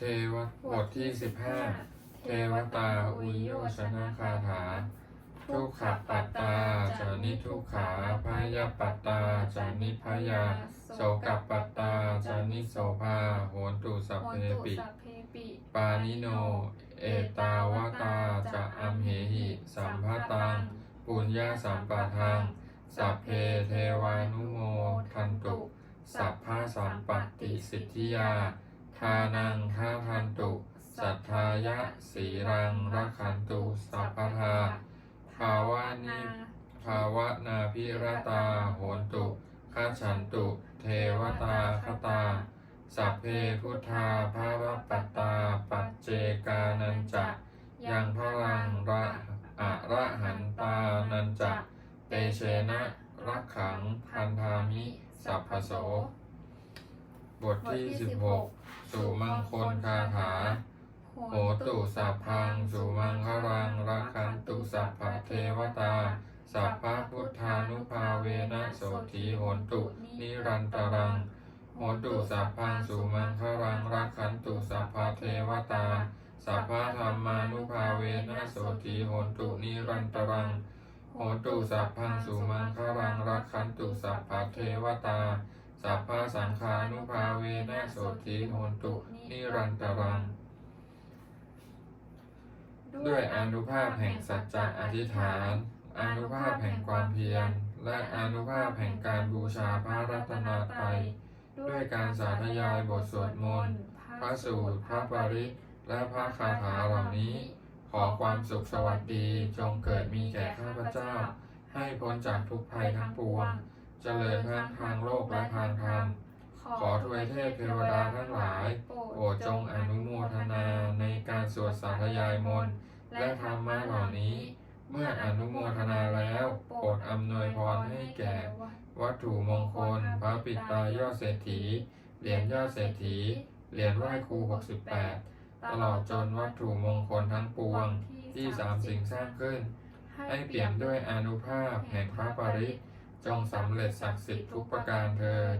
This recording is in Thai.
เทวบทที่สิบห้าเทวตาอุยโยชนะคาถา ทุกขปัตตาจานิทุกขาพยาปัตตาจานิพยา โสกปัตตาจานิโสภาโหนตุสัพโหเพนตุปิสัพเพปิ ปานิโน เอตาวตาจะอัมเหหิสัมภตังปุญญาสัมปะทังสัพเพเทวานุโมทันตุ สัพพะสัมปติสิทธิยา ทานังทาทันตุ สัทธายะสีรังรักขันตุ สัพพทาภาวะนิภาวะนาพิรตาโหนตุข้าฉันตุ เทวตาคตา สัพเพพุทธาภาวะปัตตา ปัจเจกานันจะยังพลังระอะระหันตานันจะเตเชนะรักขังพันธามิ สัพพโส บทที่16สุมังคลคาถาโหตุสัพพังสุมังคลังรักขันตุสัพพะเทวตา สัพพะพุทธานุภาเวนะโสธีโหตุนิรันตรังโหตุสัพพังสุมังคลังรักขันตุสัพพะเทวตา สัพพะธรรมานุภาเวนะโสธีโหตุนิรันตรังโหตุสัพพังสุมังคลังรักขันตุสัพพะเทวตา สัพพะสังฆานุภาเวนะโสธีโหนตุนิรันตรัง ด้วยอนุภาพแห่งสัจจะอธิษฐาน อนุภาพแห่งความเพียร และอนุภาพแห่งการบูชาพระรัตนตรัยด้วยการสาธยายบทสวดมนต์ พระสูตร พระปริ และพระคาถาเหล่านี้ ขอความสุขสวัสดีจงเกิดมีแก่ข้าพเจ้า ให้พ้นจากทุกภัยทั้งปวง เจริญทั้งทางโลกและทางธรรม ขอทวยเทพเทวดาทั้งหลาย โปรดจงอนุโมทนาในการสวดสาธยายมนต์และธรรมะเหล่านี้ เมื่ออนุโมทนาแล้ว โปรดอำนวยพรให้แก่ วัตถุมงคล พระปิตายอดเศรษฐี เหรียญยอดเศรษฐี เหรียญไหว้ครู 68 ตลอดจนวัตถุมงคลทั้งปวงที่สามสิ่งสร้างขึ้น ให้เปี่ยมด้วยอนุภาพแห่งพระปริตร จงสำเร็จศักดิ์สิทธิ์ทุกประการเทิน